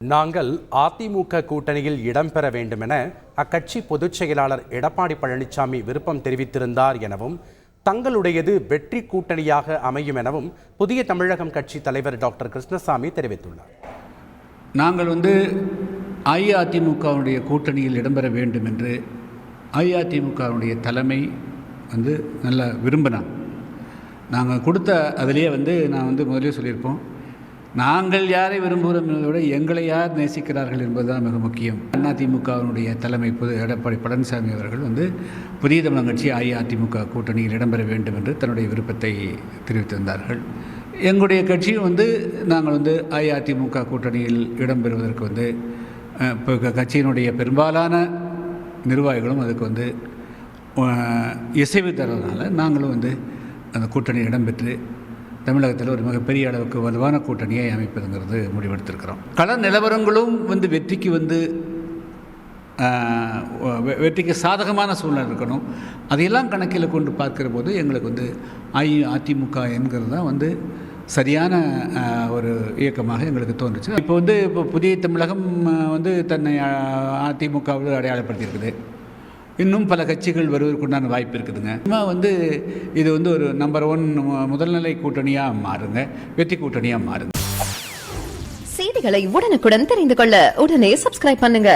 நாங்கள் அதிமுக கூட்டணியில் இடம்பெற வேண்டுமென அக்கட்சி பொதுச் செயலாளர் எடப்பாடி பழனிசாமி விருப்பம் தெரிவித்திருந்தார் எனவும் தங்களுடையது வெற்றி கூட்டணியாக அமையும் எனவும் புதிய தமிழகம் கட்சி தலைவர் டாக்டர் கிருஷ்ணசாமி தெரிவித்துள்ளார். நாங்கள் வந்து அஇஅதிமுகவுடைய கூட்டணியில் இடம்பெற வேண்டும் என்று அஇஅதிமுகவுடைய தலைமை வந்து நல்லா விரும்பினாங்க. நாங்கள் கொடுத்த அதிலேயே வந்து நான் வந்து முதலே சொல்லியிருப்போம். நாங்கள் யாரை விரும்புகிறோம் என்பதை விட எங்களை யார் நேசிக்கிறார்கள் என்பதுதான் மிக முக்கியம். அதிமுகவினுடைய தலைமை பொது எடப்பாடி பழனிசாமி அவர்கள் வந்து புதிய தமிழகம் கட்சி அஇஅதிமுக கூட்டணியில் இடம்பெற வேண்டும் என்று தன்னுடைய விருப்பத்தை தெரிவித்திருந்தார்கள். எங்களுடைய கட்சியும் வந்து நாங்கள் வந்து அஇஅதிமுக கூட்டணியில் இடம்பெறுவதற்கு வந்து இப்போ கட்சியினுடைய பெரும்பாலான நிர்வாகிகளும் அதுக்கு வந்து இசைவு தரதுனால நாங்களும் வந்து அந்த கூட்டணியில் இடம்பெற்று தமிழகத்தில் ஒரு மிகப்பெரிய அளவுக்கு வலுவான கூட்டணியை அமைப்பதுங்கிறது முடிவெடுத்திருக்கிறோம். கள நிலவரங்களும் வந்து வெற்றிக்கு வந்து வெற்றிக்கு சாதகமான சூழ்நிலை இருக்கணும். அதையெல்லாம் கணக்கில் கொண்டு பார்க்கிற போது எங்களுக்கு வந்து அஇஅதிமுக என்கிறது தான் வந்து சரியான ஒரு இயக்கமாக எங்களுக்கு தோன்றுச்சு. இப்போ வந்து இப்போ புதிய தமிழகம் வந்து தன்னை அதிமுகவில் அடையாளப்படுத்தியிருக்குது. இன்னும் பல கட்சிகள் வருவதற்குண்டான வாய்ப்பு இருக்குதுங்க. சும்மா வந்து இது வந்து ஒரு நம்பர் ஒன் முதல்நிலை கூட்டணியாக மாறுங்க வெற்றி கூட்டணியாக மாறுங்க. செய்திகளை உடனுக்குடன் தெரிந்து கொள்ள உடனே சப்ஸ்கிரைப் பண்ணுங்க.